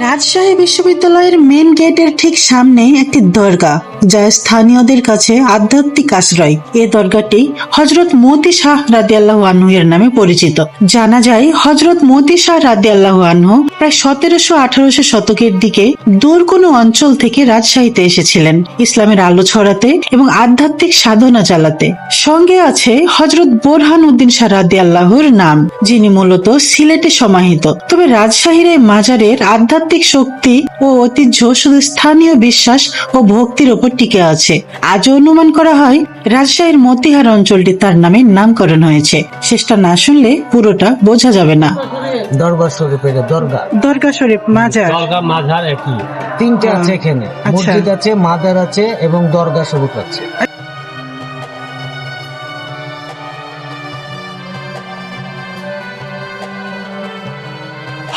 রাজশাহী বিশ্ববিদ্যালয়ের মেন গেটের ঠিক সামনেই একটি দরগা, যা স্থানীয়দের কাছে আধ্যাত্মিক আশ্রয়। এ দরগাটি হজরত মতি শাহ রাদিয়াল্লাহু আনহু এর নামে পরিচিত। জানা যায় হজরত মতি শাহ রাদিয়াল্লাহু আনহু প্রায় সতেরোশো আঠারোশো শতকের দিকে দূর কোনো অঞ্চল থেকে রাজশাহীতে এসেছিলেন। ইসলামের আলো ছড়াতে এবং আধ্যাত্মিক সাধনা চালাতে। সঙ্গে আছে হজরত বোরহান উদ্দিন শাহ রাদিয়াল্লাহুর নাম, যিনি মূলত সিলেটে সমাহিত। তবে রাজশাহীর এই মাজারের আধ্যাত্মিক শক্তি ও ঐতিহ্য শুধু স্থানীয় বিশ্বাস ও ভক্তির ওপর টিকে আছে। আজও অনুমান করা হয় রাজশাহীর মতিহার অঞ্চলটি তার নামে নামকরণ হয়েছে। শেষটা না শুনলে পুরোটা বোঝা যাবে না। দরবার শরীফের দরগা। দরগা শরীফ মাজার। দরগা মাঝার একই। তিনটে আছে এখানে। আচ্ছা। মসজিদ আছে মাদার আছে এবং দরগা শরীফ আছে।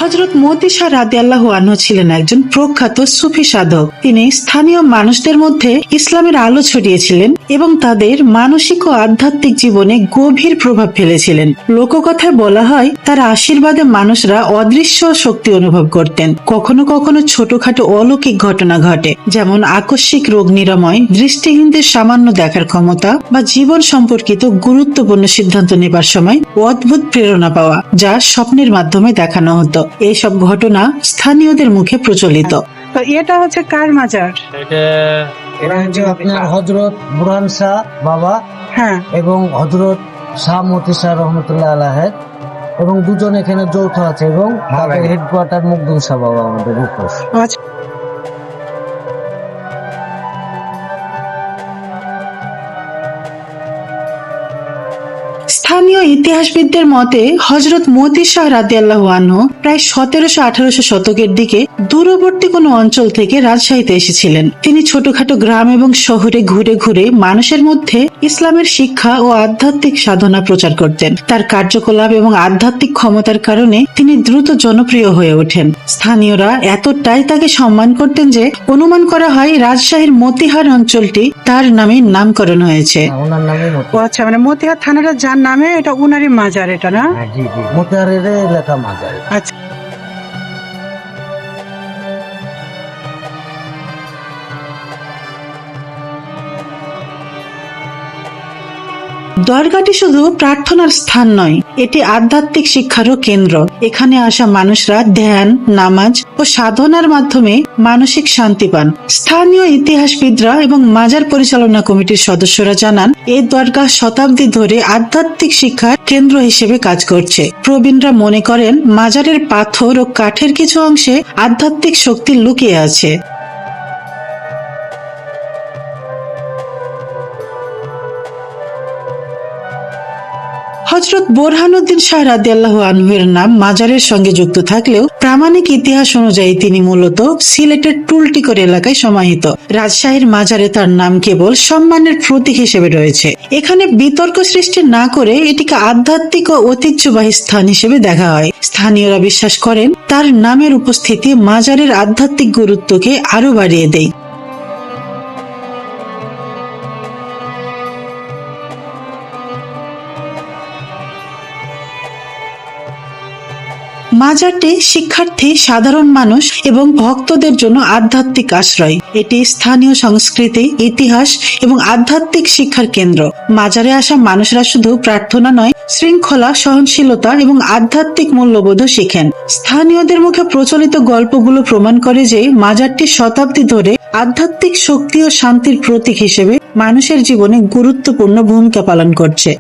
হজরত মতি শাহ রাদিয়াল্লাহু আনহু ছিলেন একজন প্রখ্যাত সুফি সাধক। তিনি স্থানীয় মানুষদের মধ্যে ইসলামের আলো ছড়িয়েছিলেন এবং তাদের মানসিক ও আধ্যাত্মিক জীবনে গভীর প্রভাব ফেলেছিলেন। লোককথায় বলা হয়, তার আশীর্বাদে মানুষরা অদৃশ্য শক্তি অনুভব করতেন। কখনো কখনো ছোটখাটো অলৌকিক ঘটনা ঘটে, যেমন আকস্মিক রোগ নিরাময়, দৃষ্টিহীনদের সামান্য দেখার ক্ষমতা বা জীবন সম্পর্কিত গুরুত্বপূর্ণ সিদ্ধান্ত নেবার সময় অদ্ভুত প্রেরণা পাওয়া, যা স্বপ্নের মাধ্যমে দেখানো হতো। এইসব ঘটনা স্থানীয়দের মুখে প্রচলিত। তো এটা হচ্ছে কার মাজার? এটা হচ্ছে আপনার হজরত বুরহান শাহ বাবা হ্যাঁ। এবং হজরত শাহ মতি শাহ রহমতুল্লাহ আলাহের এবং দুজন এখানে যৌথ আছে এবং তাদের হেডকোয়ার্টার মুকদুম শাহ বাবা আমাদের উপর ইতিহাসবিদদের মতে হজরত মতি শাহ রাদিয়াল্লাহু আনহু প্রায় সতেরোশো আঠারোশো শতকের দিকে দূরবর্তী কোনো অঞ্চল থেকে রাজশাহীতে এসেছিলেন। তিনি ছোটখাটো গ্রাম এবং শহরে ঘুরে ঘুরে মানুষের মধ্যে ইসলামের শিক্ষা ও আধ্যাত্মিক সাধনা প্রচার করতেন। তার কার্যকলাপ এবং আধ্যাত্মিক ক্ষমতার কারণে তিনি দ্রুত জনপ্রিয় হয়ে ওঠেন। স্থানীয়রা এতটাই তাকে সম্মান করতেন যে অনুমান করা হয় রাজশাহীর মতিহার অঞ্চলটি তার নামে নামকরণ হয়েছে। ও আচ্ছা মানে মতিহার থানাটা যার নামে এটা উনারই মাজার এটা না? হ্যাঁ, মতিহারের এলাকা মাজার। আচ্ছা। দরগাটি শুধু প্রার্থনার স্থান নয়, এটি আধ্যাত্মিক শিক্ষারও কেন্দ্র। এখানে আসা মানুষরা ধ্যান, নামাজ ও সাধনার মাধ্যমে মানসিক শান্তি পান। স্থানীয় ইতিহাসবিদরা এবং মাজার পরিচালনা কমিটির সদস্যরা জানান এই দরগা শতাব্দী ধরে আধ্যাত্মিক শিক্ষার কেন্দ্র হিসেবে কাজ করছে। প্রবীণরা মনে করেন, মাজারের পাথর ও কাঠের কিছু অংশে আধ্যাত্মিক শক্তি লুকিয়ে আছে। হজরত বোরহানুদ্দিন শাহ রাদিয়াল্লাহু আনহুর নাম মাজারের সঙ্গে যুক্ত থাকলেও প্রামাণিক ইতিহাস অনুযায়ী তিনি মূলত সিলেটের টুলটিকর এলাকায় সমাহিত। রাজশাহীর মাজারে তার নাম কেবল সম্মানের প্রতীক হিসেবে রয়েছে। এখানে বিতর্ক সৃষ্টি না করে এটিকে আধ্যাত্মিক ও ঐতিহ্যবাহী স্থান হিসেবে দেখা হয়। স্থানীয়রা বিশ্বাস করেন, তার নামের উপস্থিতি মাজারের আধ্যাত্মিক গুরুত্বকে আরও বাড়িয়ে দেয়। মাজারটি শিক্ষার্থী, সাধারণ মানুষ এবং ভক্তদের জন্য আধ্যাত্মিক আশ্রয়। এটি স্থানীয় সংস্কৃতি, ইতিহাস এবং আধ্যাত্মিক শিক্ষার কেন্দ্র। মাজারে আসা মানুষরা শুধু প্রার্থনা নয়, শৃঙ্খলা, সহনশীলতা এবং আধ্যাত্মিক মূল্যবোধও শিখেন। স্থানীয়দের মুখে প্রচলিত গল্পগুলো প্রমাণ করে যে মাজারটি শতাব্দী ধরে আধ্যাত্মিক শক্তি ও শান্তির প্রতীক হিসেবে মানুষের জীবনে গুরুত্বপূর্ণ ভূমিকা পালন করছে।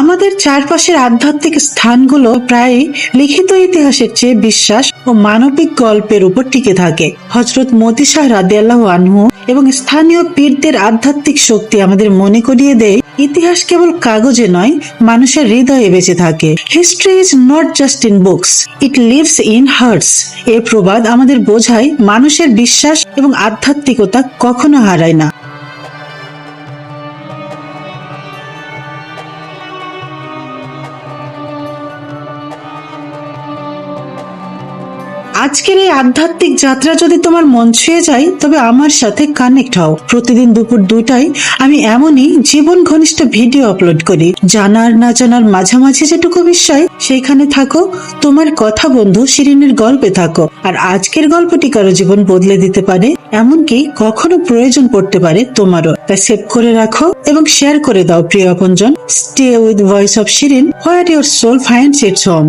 আমাদের চারপাশের আধ্যাত্মিক স্থানগুলো প্রায় লিখিত ইতিহাসের চেয়ে বিশ্বাস ও মানবিক গল্পের উপর টিকে থাকে। হজরত মতি শাহ রাদিয়াল্লাহ আনহু এবং স্থানীয় পীরদের আধ্যাত্মিক শক্তি আমাদের মনে করিয়ে দেয়, ইতিহাস কেবল কাগজে নয়, মানুষের হৃদয়ে বেঁচে থাকে। History is not just in books it lives in hearts এই প্রবাদ আমাদের বোঝায় মানুষের বিশ্বাস এবং আধ্যাত্মিকতা কখনো হারায় না। আজকের এই আধ্যাত্মিক যাত্রা যদি তোমার মন ছুঁয়ে যায়, তবে আমার সাথে কানেক্ট হও। প্রতিদিন দুপুর দুটায় আমি এমনই জীবন ঘনিষ্ঠ ভিডিও আপলোড করি। জানার না জানার মাঝামাঝি যেটুকু বিষয়, সেইখানে থাকো। তোমার কথা বন্ধু শিরিনের গল্পে থাকো। আর আজকের গল্পটি কারও জীবন বদলে দিতে পারে, এমনকি কখনো প্রয়োজন পড়তে পারে তোমারও। তাই সেভ করে রাখো এবং শেয়ার করে দাও, প্রিয় আপনজন। Stay with voice of Shirin where your soul finds its home